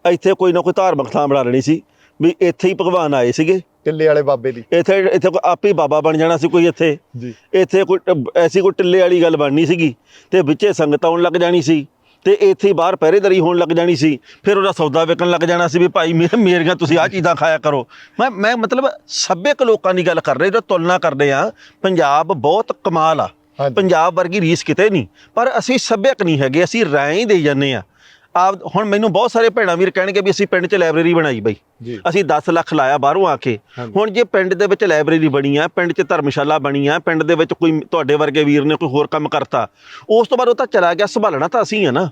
ਇੱਥੇ ਕੋਈ ਨਾ ਕੋਈ ਧਾਰਮਿਕ ਥਾਂ ਬਣਾ ਲੈਣੀ ਸੀ ਵੀ ਇੱਥੇ ਹੀ ਭਗਵਾਨ ਆਏ ਸੀਗੇ। ਟਿੱਲੇ ਵਾਲੇ ਬਾਬੇ ਦੀ। ਇੱਥੇ ਇੱਥੇ ਕੋਈ ਆਪੇ ਹੀ ਬਾਬਾ ਬਣ ਜਾਣਾ ਸੀ ਕੋਈ ਇੱਥੇ। ਜੀ। ਇੱਥੇ ਕੋਈ ਐਸੀ ਕੋਈ ਟਿੱਲੇ ਵਾਲੀ ਗੱਲ ਬਣਨੀ ਸੀਗੀ ਤੇ ਵਿੱਚੇ ਸੰਗਤ ਆਉਣ ਲੱਗ ਜਾਣੀ ਸੀ। ਤੇ ਇੱਥੇ ਹੀ ਬਾਹਰ ਪਹਿਰੇਦਾਰੀ ਹੋਣ ਲੱਗ ਜਾਣੀ ਸੀ। ਫਿਰ ਉਹਦਾ ਸੌਦਾ ਵਿਕਣ ਲੱਗ ਜਾਣਾ ਸੀ ਵੀ ਭਾਈ ਮੇਰੀਆਂ ਤੁਸੀਂ ਆਹ ਚੀਜ਼ਾਂ ਖਾਇਆ ਕਰੋ। ਮੈਂ ਮੈਂ ਮਤਲਬ ਸੱਭਿਅਕ ਲੋਕਾਂ ਦੀ ਗੱਲ ਕਰ ਰਹੇ ਜੋ ਤੁਲਨਾ ਕਰਦੇ ਆ ਪੰਜਾਬ ਬਹੁਤ ਕਮਾਲ ਆ। ਪੰਜਾਬ ਵਰਗੀ ਰੀਸ ਕਿਤੇ ਨਹੀਂ। ਪਰ ਅਸੀਂ ਸੱਭਿਅਕ ਨਹੀਂ ਹੈਗੇ ਅਸੀਂ ਰਾਏ ਹੀ ਦੇਈ ਜਾਂਦੇ ਆ ਆਪ ਹੁਣ ਮੈਨੂੰ ਬਹੁਤ ਸਾਰੇ ਭੈਣਾਂ ਵੀਰ ਕਹਿਣਗੇ ਵੀ ਅਸੀਂ ਪਿੰਡ 'ਚ ਲਾਇਬ੍ਰੇਰੀ ਬਣਾਈ ਬਈ। ਅਸੀਂ 10 ਲੱਖ ਲਾਇਆ ਬਾਹਰੋਂ ਆ ਕੇ। ਹੁਣ ਜੇ ਪਿੰਡ ਦੇ ਵਿੱਚ ਲਾਇਬ੍ਰੇਰੀ ਬਣੀ ਆ ਪਿੰਡ 'ਚ ਧਰਮਸ਼ਾਲਾ ਬਣੀ ਆ ਪਿੰਡ ਦੇ ਵਿੱਚ ਕੋਈ ਤੁਹਾਡੇ ਵਰਗੇ ਵੀਰ ਨੇ ਕੋਈ ਹੋਰ ਕੰਮ ਕਰਤਾ ਉਸ ਤੋਂ ਬਾਅਦ ਉਹ ਤਾਂ ਚਲਾ ਗਿਆ ਸੰਭਾਲਣਾ ਤਾਂ ਅਸੀਂ ਆ ਨਾ।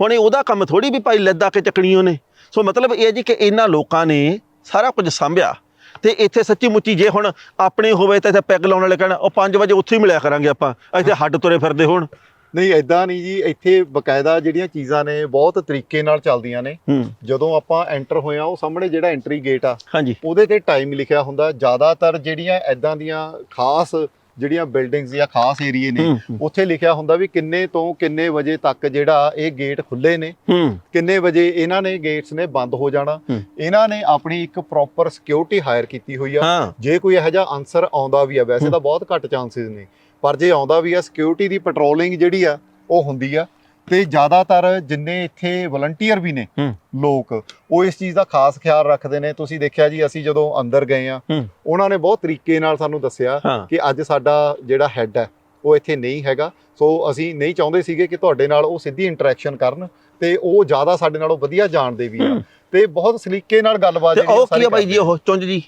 ਹੁਣ ਇਹ ਉਹਦਾ ਕੰਮ ਥੋੜੀ ਵੀ ਭਾਈ ਲੱਦਾ ਕੇ ਚੱਕਣੀ ਉਹਨੇ। ਸੋ ਮਤਲਬ ਇਹ ਜੀ ਕਿ ਇਹਨਾਂ ਲੋਕਾਂ ਨੇ ਸਾਰਾ ਕੁਝ ਸੰਭਿਆ। ਤੇ ਇੱਥੇ ਸੱਚੀ ਮੁੱਚੀ ਜੇ ਹੁਣ ਆਪਣੇ ਹੋਵੇ ਤਾਂ ਇੱਥੇ ਪੈਗ ਲਾਉਣ ਵਾਲੇ ਕਹਿਣ ਉਹ 5 ਵਜੇ ਉੱਥੇ ਹੀ ਮਿਲਿਆ ਕਰਾਂਗੇ ਆਪਾਂ। ਇੱਥੇ ਹੱਡ ਤੁਰੇ ਫਿਰਦੇ ਹੋਣ। ਨਹੀਂ ਐਦਾਂ ਨਹੀਂ ਜੀ ਇੱਥੇ ਬਕਾਇਦਾ ਜਿਹੜੀਆਂ ਚੀਜ਼ਾਂ ਨੇ ਬਹੁਤ ਤਰੀਕੇ ਨਾਲ ਚੱਲਦੀਆਂ ਨੇ। ਜਦੋਂ ਆਪਾਂ ਐਂਟਰ ਹੋਏ ਆ ਉਹ ਸਾਹਮਣੇ ਜਿਹੜਾ ਐਂਟਰੀ ਗੇਟ ਆ ਹਾਂਜੀ। ਉਹਦੇ ਤੇ ਟਾਈਮ ਲਿਖਿਆ ਹੁੰਦਾ। ਜ਼ਿਆਦਾਤਰ ਜਿਹੜੀਆਂ ਐਦਾਂ ਦੀਆਂ ਖਾਸ ਜਿਹੜੀਆਂ ਬਿਲਡਿੰਗਸ ਜਾਂ ਖਾਸ ਏਰੀਏ ਨੇ। ਉੱਥੇ ਲਿਖਿਆ ਹੁੰਦਾ ਵੀ ਕਿੰਨੇ ਤੋਂ ਕਿੰਨੇ ਵਜੇ ਤੱਕ ਜਿਹੜਾ ਇਹ ਗੇਟ ਖੁੱਲੇ ਨੇ ਕਿੰਨੇ ਵਜੇ ਇਹਨਾਂ ਨੇ ਗੇਟਸ ਨੇ ਬੰਦ ਹੋ ਜਾਣਾ। ਇਹਨਾਂ ਨੇ ਆਪਣੀ ਇੱਕ ਪ੍ਰੋਪਰ ਸਿਕਿਉਰਿਟੀ ਹਾਇਰ ਕੀਤੀ ਹੋਈ ਆ। ਜੇ ਕੋਈ ਇਹੋ ਜਿਹਾ ਆਨਸਰ ਆਉਂਦਾ ਵੀ ਆ ਵੈਸੇ ਤਾਂ ਬਹੁਤ ਘੱਟ ਚਾਂਸਸ ਨੇ। ਪਰ ਜੇ ਆਉਂਦਾ ਵੀ ਆ ਸਿਕਿਉਰਿਟੀ ਦੀ ਪੈਟਰੋਲਿੰਗ ਜਿਹੜੀ ਆ ਉਹ ਹੁੰਦੀ ਆ। ਤੇ ਜ਼ਿਆਦਾਤਰ ਜਿੰਨੇ ਇੱਥੇ ਵਲੰਟੀਅਰ ਵੀ ਨੇ। ਲੋਕ ਉਹ ਇਸ ਚੀਜ਼ ਦਾ ਖਾਸ ਖਿਆਲ ਰੱਖਦੇ ਨੇ। ਤੁਸੀਂ ਦੇਖਿਆ ਜੀ ਅਸੀਂ ਜਦੋਂ ਅੰਦਰ ਗਏ ਆ। ਉਹਨਾਂ ਨੇ ਬਹੁਤ ਤਰੀਕੇ ਨਾਲ ਸਾਨੂੰ ਦੱਸਿਆ ਕਿ ਅੱਜ ਸਾਡਾ ਜਿਹੜਾ ਹੈੱਡ ਹੈ ਉਹ ਇੱਥੇ ਨਹੀਂ ਹੈਗਾ। ਸੋ ਅਸੀਂ ਨਹੀਂ ਚਾਹੁੰਦੇ ਸੀਗੇ ਕਿ ਤੁਹਾਡੇ ਨਾਲ ਉਹ ਸਿੱਧੀ ਇੰਟਰੈਕਸ਼ਨ ਕਰਨ ਤੇ ਉਹ ਜ਼ਿਆਦਾ ਸਾਡੇ ਨਾਲੋਂ ਵਧੀਆ ਜਾਣਦੇ ਵੀ ਆ। ਤੇ ਬਹੁਤ ਸਲੀਕੇ ਨਾਲ ਗੱਲਬਾਤ ਤੇ ਜਿਹੜੀ ਉਹ ਕੀ ਸਾਰੀ ਆ ਬਾਈ ਜੀ ਕਰਦੇ ਉਹ ਚੁੰਝ ਜੀ?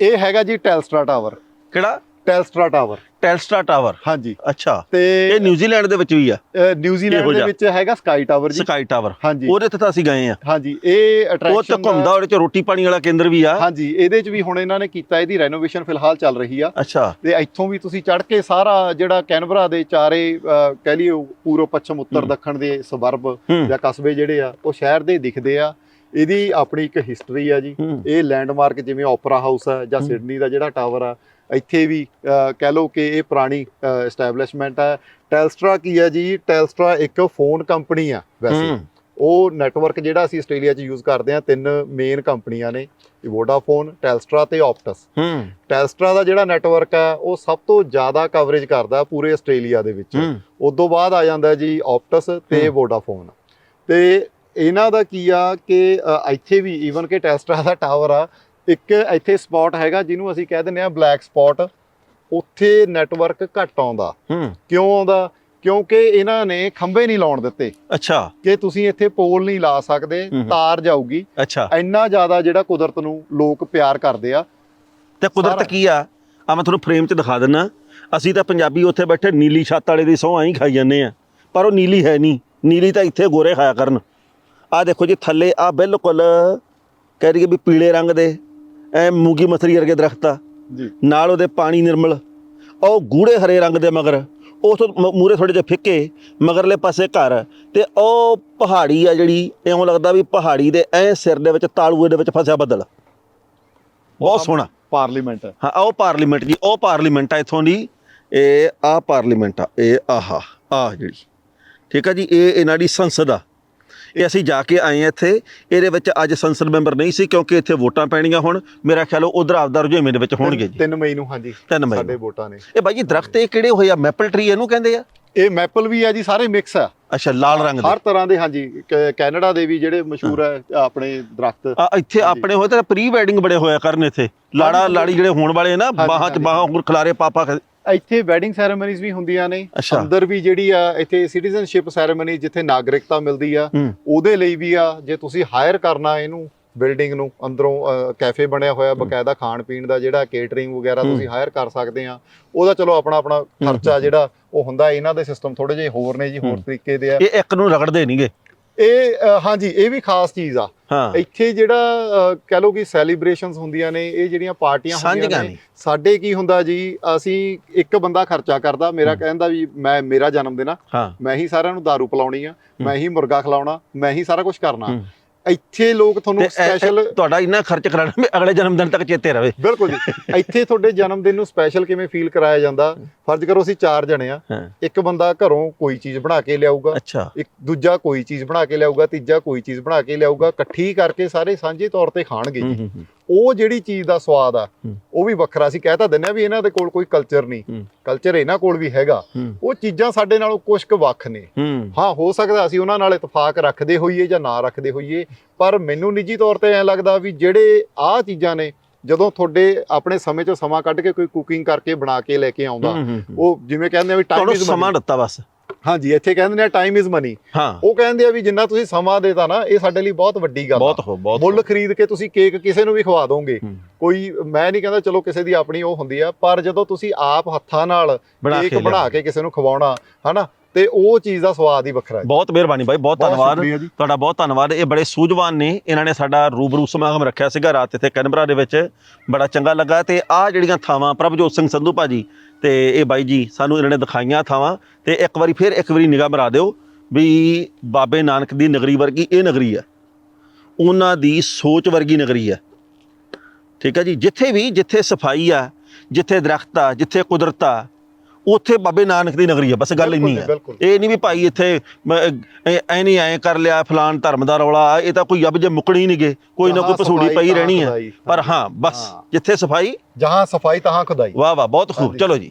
ਇਹ ਹੈਗਾ ਜੀ ਟੈਲਸਟਰਾ ਟਾਵਰ ਕਿਹੜਾ? ਟੈਲਸਟਰਾ ਟਾਵਰ ਟੈਲਸਟਾ ਟਾਵਰ ਹਾਂਜੀ। ਅੱਛਾ। ਤੇ ਇਹ ਨਿਊਜ਼ੀਲੈਂਡ ਦੇ ਵਿੱਚ ਵੀ ਆ? ਨਿਊਜ਼ੀਲੈਂਡ ਦੇ। ਵਿੱਚ ਹੈਗਾ ਸਕਾਈ ਟਾਵਰ ਜੀ। ਸਕਾਈ ਟਾਵਰ ਹਾਂਜੀ। ਉਹਦੇ ਤੇ ਤਾਂ ਅਸੀਂ ਗਏ ਆ। ਹਾਂਜੀ ਇਹ ਉਹ ਤੇ ਅਟਰੈਕਸ਼ਨ ਘੁੰਮਦਾ ਉਹਦੇ ਚ ਰੋਟੀ ਪਾਣੀ ਵਾਲਾ ਕੇਂਦਰ ਵੀ ਆ। ਹਾਂਜੀ ਇਹਦੇ 'ਚ ਵੀ ਹੁਣ ਇਹਨਾਂ ਨੇ ਕੀਤਾ ਇਹਦੀ ਰੈਨੋਵੇਸ਼ਨ ਫਿਲਹਾਲ ਚੱਲ ਰਹੀ ਆ। ਅੱਛਾ। ਤੇ ਇੱਥੋਂ ਵੀ ਤੁਸੀਂ ਚੜ੍ਹ ਕੇ ਸਾਰਾ ਜਿਹੜਾ ਕੈਨਬਰਾ ਦੇ ਚਾਰੇ ਕਹਿ ਲਈਏ ਪੂਰਬ ਪੱਛਮ ਉੱਤਰ। ਦੱਖਣ ਦੇ ਸਬਰਬ ਜਾਂ ਕਸਬੇ ਜਿਹੜੇ ਆ ਉਹ ਸ਼ਹਿਰ ਦੇ ਦਿਖਦੇ ਆ। ਇਹਦੀ ਆਪਣੀ ਇੱਕ ਹਿਸਟਰੀ ਆ ਜੀ। ਇਹ ਲੈਂਡਮਾਰਕ ਜਿਵੇਂ ਓਪਰਾ ਹਾਊਸ ਆ ਜਾਂ। ਸਿਡਨੀ ਦਾ ਜਿਹੜਾ ਟਾਵਰ ਆ ਇੱਥੇ ਵੀ ਕਹਿ ਲਓ ਕਿ ਇਹ ਪੁਰਾਣੀ ਐਸਟੈਬਲਿਸ਼ਮੈਂਟ ਆ ਟੈਲਸਟਰਾ ਕੀ ਆ ਜੀ? ਟੈਲਸਟਰਾ ਇੱਕ ਫੋਨ ਕੰਪਨੀ ਆ ਵੈਸੇ। ਹੂੰ। ਉਹ ਨੈਟਵਰਕ ਜਿਹੜਾ ਅਸੀਂ ਆਸਟ੍ਰੇਲੀਆ 'ਚ ਯੂਜ਼ ਕਰਦੇ ਆ ਤਿੰਨ ਮੇਨ ਕੰਪਨੀਆਂ ਨੇ ਵੋਡਾਫੋਨ ਟੈਲਸਟਰਾ ਤੇ ਆਪਟਸ ਹੂੰ। ਟੈਲਸਟਰਾ ਦਾ ਜਿਹੜਾ ਨੈਟਵਰਕ ਆ ਉਹ ਸਭ ਤੋਂ ਜ਼ਿਆਦਾ ਕਵਰੇਜ ਕਰਦਾ ਪੂਰੇ ਆਸਟ੍ਰੇਲੀਆ ਦੇ ਵਿੱਚ। ਹੂੰ। ਉਸ ਤੋਂ ਬਾਅਦ ਆ ਜਾਂਦਾ ਜੀ ਆਪਟਸ ਤੇ ਹੂੰ। ਵੋਡਾਫੋਨ ਤੇ ਇਹਨਾਂ ਦਾ ਕੀ ਆ ਕਿ ਇੱਥੇ ਵੀ ਈਵਨ ਕਿ ਟੈਸਟਰਾ ਦਾ ਟਾਵਰ ਆ ਇੱਕ ਇੱਥੇ ਸਪੌਟ ਹੈਗਾ ਜਿਹਨੂੰ ਅਸੀਂ ਕਹਿ ਦਿੰਦੇ ਆ ਬਲੈਕ ਸਪੌਟ ਉੱਥੇ ਨੈਟਵਰਕ ਘੱਟ ਆਉਂਦਾ। ਹੂੰ। ਕਿਉਂ ਆਉਂਦਾ? ਕਿਉਂਕਿ ਇਹਨਾਂ ਨੇ ਖੰਭੇ ਨਹੀਂ ਲਾਉਣ ਦਿੱਤੇ। ਅੱਛਾ। ਕਿ ਤੁਸੀਂ ਇੱਥੇ ਪੋਲ ਨਹੀਂ ਲਾ ਸਕਦੇ। ਤਾਰ ਜਾਊਗੀ। ਅੱਛਾ। ਇੰਨਾ ਜ਼ਿਆਦਾ ਜਿਹੜਾ ਕੁਦਰਤ ਨੂੰ ਲੋਕ ਪਿਆਰ ਕਰਦੇ ਆ। ਤੇ ਕੁਦਰਤ। ਕੀ ਆ? ਆ ਮੈਂ ਤੁਹਾਨੂੰ ਫਰੇਮ 'ਚ ਦਿਖਾ ਦਿੰਨਾ। ਅਸੀਂ ਤਾਂ ਪੰਜਾਬੀ ਉੱਥੇ ਬੈਠੇ ਨੀਲੀ ਛੱਤ ਵਾਲੇ ਦੀ ਸਹੁੰ ਆਈ ਖਾਈ ਜਾਂਦੇ ਆ। ਪਰ ਉਹ ਨੀਲੀ ਹੈ ਨਹੀਂ। ਨੀਲੀ ਤਾਂ ਇੱਥੇ ਗੋਰੇ ਖਾਇਆ ਕਰਨ। ਆ ਦੇਖੋ ਜੀ ਥੱਲੇ ਆ ਬਿਲਕੁਲ ਕਹਿ ਰਹੀ ਵੀ ਪੀਲੇ ਰੰਗ ਦੇ। ਐ ਮੂੰਗੀ ਮਸਰੀ ਵਰਗੇ ਦਰਖਤ ਆ। ਜੀ। ਨਾਲ ਉਹਦੇ ਪਾਣੀ ਨਿਰਮਲ। ਉਹ ਗੂੜੇ ਹਰੇ ਰੰਗ ਦੇ ਮਗਰ ਉਸ ਤੋਂ ਮੂਰੇ ਥੋੜੇ ਜਿਹੇ ਫਿੱਕੇ ਮਗਰਲੇ ਪਾਸੇ ਘਰ। ਤੇ ਉਹ ਪਹਾੜੀ ਆ ਜਿਹੜੀ ਇਉਂ ਲੱਗਦਾ ਵੀ ਪਹਾੜੀ ਦੇ ਐ ਸਿਰ ਦੇ ਵਿੱਚ ਤਾਲੂਏ ਦੇ ਵਿੱਚ ਫਸਿਆ ਬੱਦਲ। ਬਹੁਤ ਸੋਹਣਾ। ਪਾਰਲੀਮੈਂਟ ਹਾਂ ਉਹ ਪਾਰਲੀਮੈਂਟ ਜੀ ਉਹ ਪਾਰਲੀਮੈਂਟ ਆ ਇਥੋਂ ਦੀ। ਇਹ ਆ ਪਾਰਲੀਮੈਂਟ ਆ ਇਹ ਆਹਾ ਆ ਜਿਹੜੀ। ਠੀਕ ਆ ਜੀ ਇਹ ਇਹਨਾਂ ਦੀ ਸੰਸਦ ਆ। ਇਹ ਅਸੀਂ ਜਾ ਕੇ ਆਏ ਆ ਇੱਥੇ। ਇਹਦੇ ਵਿੱਚ ਅੱਜ ਸੰਸਦ ਮੈਂਬਰ ਨਹੀਂ ਸੀ ਕਿਉਂਕਿ ਇੱਥੇ ਵੋਟਾਂ ਪੈਣੀਆਂ ਹੁਣ। ਮੇਰਾ ਖਿਆਲ ਉਧਰ ਆਪਦਾ ਰੁਝੇਵੇਂ ਦੇ ਵਿੱਚ ਹੋਣਗੇ ਜੀ। 3 ਮਈ ਨੂੰ ਹਾਂਜੀ। ਤਿੰਨ ਮਈ ਸਾਡੇ। ਵੋਟਾਂ ਨੇ। ਇਹ ਬਾਈ ਜੀ ਦਰਖਤ ਇਹ ਕਿਹੜੇ ਹੋਏ ਆ? ਮੈਪਲ ਟਰੀ ਇਹਨੂੰ ਕਹਿੰਦੇ ਆ? ਇਹ ਮੈਪਲ ਵੀ ਆ ਜੀ ਸਾਰੇ ਮਿਕਸ ਆ। ਅੱਛਾ ਲਾਲ ਰੰਗ ਦੇ। ਹਰ ਤਰ੍ਹਾਂ ਦੇ ਹਾਂਜੀ। ਕ- ਕੈਨੇਡਾ ਦੇ ਵੀ ਜਿਹੜੇ ਮਸ਼ਹੂਰ ਹੈ ਆਪਣੇ ਦਰਖਤ। ਆ ਇੱਥੇ ਆਪਣੇ ਹੋਏ ਤਾਂ ਪ੍ਰੀ ਵੈਡਿੰਗ ਬੜੇ ਹੋਇਆ ਕਰਨ ਇੱਥੇ। ਲਾੜਾ ਲਾੜੀ ਜਿਹੜੇ ਹੋਣ ਵਾਲੇ ਨਾ ਬਾਹਾਂ ਚ। ਬਾਹਾਂ ਹੋਰ ਖਿਲਾਰੇ ਪਾਪਾ ਖ- ਇੱਥੇ ਵੈਡਿੰਗ ਸੈਰੇਮਨੀਜ਼ ਵੀ ਹੁੰਦੀਆਂ ਨੇ। ਅੰਦਰ ਵੀ ਜਿਹੜੀ ਆ ਇੱਥੇ ਸਿਟੀਜ਼ਨਸ਼ਿਪ ਸੈਰੇਮਨੀ ਜਿੱਥੇ ਨਾਗਰਿਕਤਾ ਮਿਲਦੀ ਆ ਉਹਦੇ ਲਈ ਵੀ ਆ ਜੇ ਤੁਸੀਂ ਹਾਇਰ ਕਰਨਾ ਇਹਨੂੰ ਬਿਲਡਿੰਗ ਨੂੰ ਅੰਦਰੋਂ ਕੈਫੇ ਬਣਿਆ ਹੋਇਆ ਬਕਾਇਦਾ ਖਾਣ ਪੀਣ ਦਾ ਜਿਹੜਾ ਕੇਟਰਿੰਗ ਵਗੈਰਾ। ਤੁਸੀਂ ਹਾਇਰ ਕਰ ਸਕਦੇ ਆ ਉਹਦਾ ਚਲੋ ਆਪਣਾ ਆਪਣਾ ਖਰਚਾ ਜਿਹੜਾ ਉਹ ਹੁੰਦਾ ਇਹਨਾਂ ਦੇ ਸਿਸਟਮ ਥੋੜੇ ਜਿਹੇ ਹੋਰ ਨੇ ਜੀ ਹੋਰ। ਤਰੀਕੇ ਦੇ ਆ ਇਹ ਇੱਕ ਨੂੰ ਰਗੜਦੇ ਨਹੀਂਗੇ ਇਹ ਹਾਂਜੀ ਇਹ ਵੀ ਖਾਸ ਚੀਜ਼ ਆ। ਇੱਥੇ ਜਿਹੜਾ ਕਹਿ ਲਓ ਕਿ ਸੈਲੀਬ੍ਰੇਸ਼ਨਸ ਹੁੰਦੀਆਂ ਨੇ ਇਹ ਜਿਹੜੀਆਂ ਪਾਰਟੀਆਂ ਹੁੰਦੀਆਂ ਨੇ। ਸਾਡੇ ਕੀ ਹੁੰਦਾ ਜੀ ਅਸੀਂ ਇੱਕ ਬੰਦਾ ਖਰਚਾ ਕਰਦਾ ਮੇਰਾ ਕਹਿੰਦਾ ਵੀ ਮੈਂ ਮੇਰਾ ਜਨਮ ਦਿਨ ਆ ਮੈਂ ਹੀ ਸਾਰਿਆਂ ਨੂੰ दारू ਪਿਲਾਉਣੀ ਆ ਮੈਂ ਹੀ। ਮੁਰਗਾ ਖਿਲਾਉਣਾ ਮੈਂ ਹੀ ਸਾਰਾ ਕੁਝ ਕਰਨਾ। ਇੱਥੇ ਲੋਕ ਤੁਹਾਨੂੰ ਸਪੈਸ਼ਲ ਤੁਹਾਡਾ ਇੰਨਾ ਖਰਚ ਕਰਾਣਾ ਵੀ ਅਗਲੇ ਜਨਮ ਦਿਨ ਤੱਕ ਚੇਤੇ ਰਵੇ। ਬਿਲਕੁਲ ਜੀ। ਇੱਥੇ ਤੁਹਾਡੇ ਜਨਮ ਦਿਨ ਨੂੰ ਸਪੈਸ਼ਲ ਕਿਵੇਂ ਫੀਲ ਕਰਾਇਆ ਜਾਂਦਾ? ਫਰਜ਼ ਕਰੋ ਅਸੀਂ ਚਾਰ ਜਣੇ ਆ। ਇੱਕ ਬੰਦਾ ਘਰੋਂ ਕੋਈ ਚੀਜ਼ ਬਣਾ ਕੇ ਲਿਆਊਗਾ। ਇੱਕ ਦੂਜਾ ਕੋਈ ਚੀਜ਼ ਬਣਾ ਕੇ ਲਿਆਊਗਾ। ਤੀਜਾ ਕੋਈ ਚੀਜ਼ ਬਣਾ ਕੇ ਲਿਆਊਗਾ। ਇਕੱਠੀ ਕਰਕੇ ਸਾਰੇ ਸਾਂਝੇ ਤੌਰ ਤੇ ਖਾਣਗੇ ਜੀ। ਉਹ ਜਿਹੜੀ ਚੀਜ਼ ਦਾ ਸਵਾਦ ਆ। ਉਹ ਵੀ ਵੱਖਰਾ ਸੀ। ਕਹਿ ਤਾਂ ਆ ਵੀ ਇਹਨਾਂ ਦੇ ਕੋਲ ਕੋਈ ਕਲਚਰ ਨਹੀਂ। ਕਲਚਰ ਇਹਨਾਂ ਕੋਲ ਵੀ ਹੈਗਾ। ਉਹ ਚੀਜ਼ਾਂ ਸਾਡੇ ਨਾਲੋਂ ਕੁਝ ਕੁ ਵੱਖ ਨੇ। ਹੂੰ। ਹਾਂ ਸਕਦਾ ਅਸੀਂ ਉਹਨਾਂ ਨਾਲ ਇਤਫਾਕ ਰੱਖਦੇ ਹੋਈਏ ਜਾਂ ਨਾ ਰੱਖਦੇ ਹੋਈਏ ਪਰ ਮੈਨੂੰ ਨਿੱਜੀ ਤੌਰ ਤੇ ਐਂ ਲੱਗਦਾ ਵੀ ਜਿਹੜੇ ਆਹ ਚੀਜ਼ਾਂ ਨੇ ਜਦੋਂ ਤੁਹਾਡੇ ਆਪਣੇ ਸਮੇਂ 'ਚੋਂ ਸਮਾਂ ਕੱਢ ਕੇ ਕੋਈ ਕੁਕਿੰਗ ਕਰਕੇ ਬਣਾ ਕੇ ਲੈ ਕੇ ਆਉਂਦਾ। ਉਹ ਜਿਵੇਂ ਕਹਿੰਦੇ ਆ ਵੀ ਟਾਈਮ ਤੁਹਾਨੂੰ ਸਮਾਂ ਦਿੱਤਾ ਬਸ। ਹਾਂਜੀ ਇੱਥੇ ਕਹਿੰਦੇ ਨੇ ਟਾਈਮ ਇਜ਼ ਮਨੀ ਹਾਂ। ਉਹ ਕਹਿੰਦੇ ਆ ਵੀ ਜਿੰਨਾ ਤੁਸੀਂ ਸਮਾਂ ਦੇਤਾ ਨਾ ਇਹ ਸਾਡੇ ਲਈ ਬਹੁਤ ਵੱਡੀ ਗੱਲ ਬਹੁਤ ਹੋ ਬਹੁਤ ਮੁੱਲ ਖਰੀਦ ਕੇ ਤੁਸੀਂ ਕੇਕ ਕਿਸੇ ਨੂੰ ਵੀ ਖਵਾ ਦੋਗੇ। ਕੋਈ ਮੈਂ ਨਹੀਂ ਕਹਿੰਦਾ ਚਲੋ ਕਿਸੇ ਦੀ ਆਪਣੀ ਉਹ ਹੁੰਦੀ ਆ ਪਰ ਜਦੋਂ ਤੁਸੀਂ ਆਪ ਹੱਥਾਂ ਨਾਲ ਕੇਕ ਬਣਾ। ਕੇ ਕਿਸੇ ਨੂੰ ਖਵਾਉਣਾ ਹਨਾ? ਤੇ ਉਹ ਚੀਜ਼ ਦਾ ਸਵਾਦ ਹੀ ਵੱਖਰਾ ਹੈ। ਬਹੁਤ ਮਿਹਰਬਾਨੀ ਬਾਈ ਬਹੁਤ ਧੰਨਵਾਦ। ਤੁਹਾਡਾ ਬਹੁਤ ਧੰਨਵਾਦ। ਇਹ ਬੜੇ ਸੂਝਵਾਨ ਨੇ। ਇਹਨਾਂ ਨੇ ਸਾਡਾ ਰੂਬਰੂ ਸਮਾਗਮ ਰੱਖਿਆ ਸੀਗਾ ਰਾਤ ਇੱਥੇ ਕੈਨਬਰਾ ਦੇ ਵਿੱਚ। ਬੜਾ ਚੰਗਾ ਲੱਗਾ ਤੇ ਆਹ ਜਿਹੜੀਆਂ ਥਾਵਾਂ ਪ੍ਰਭਜੋਤ ਸਿੰਘ ਸੰਧੂ ਭਾਜੀ ਤੇ ਇਹ ਬਾਈ ਜੀ ਸਾਨੂੰ ਇਹਨਾਂ ਨੇ ਦਿਖਾਈਆਂ ਥਾਵਾਂ ਤੇ ਇੱਕ ਵਾਰੀ ਫਿਰ ਇੱਕ ਵਾਰੀ ਨਿਗਾਹ ਮਰਾ ਦਿਓ ਵੀ ਬਾਬੇ ਨਾਨਕ ਦੀ ਨਗਰੀ ਵਰਗੀ ਇਹ ਨਗਰੀ ਆ ਉਹਨਾਂ ਦੀ ਸੋਚ ਵਰਗੀ ਨਗਰੀ ਆ ਠੀਕ ਹੈ ਜੀ? ਜਿੱਥੇ ਵੀ ਜਿੱਥੇ ਸਫ਼ਾਈ ਆ ਜਿੱਥੇ ਦਰਖਤ ਆ ਜਿੱਥੇ ਕੁਦਰਤ ਆ ਉੱਥੇ ਬਾਬੇ ਨਾਨਕ ਦੀ ਨਗਰੀ ਆ ਬਸ ਗੱਲ ਇੰਨੀ ਆ ਬਿਲਕੁਲ। ਇਹ ਨਹੀਂ ਵੀ ਭਾਈ ਇੱਥੇ ਐ ਨਹੀਂ ਐ ਕਰ ਲਿਆ ਫਲਾਨ ਧਰਮ ਦਾ ਰੌਲਾ ਇਹ ਤਾਂ ਕੋਈ ਅਬ ਜੇ ਮੁੱਕਣੀ ਨਹੀਂਗੇ ਕੋਈ ਨਾ ਕੋਈ ਜਹਾਂ ਪਸੂੜੀ ਸਫ਼ਾਈ ਪਈ ਰਹਿਣੀ ਆ ਖੁਦਾਈ। ਪਰ ਹਾਂ ਬਸ ਹਾਂ। ਜਿੱਥੇ ਸਫ਼ਾਈ ਜਹਾਂ ਸਫ਼ਾਈ ਤਹਾਂ ਖੁਦਾਈ ਵਾਹ ਵਾਹ ਬਹੁਤ ਖੂਬ ਹਾਂਜੀ। ਚਲੋ ਜੀ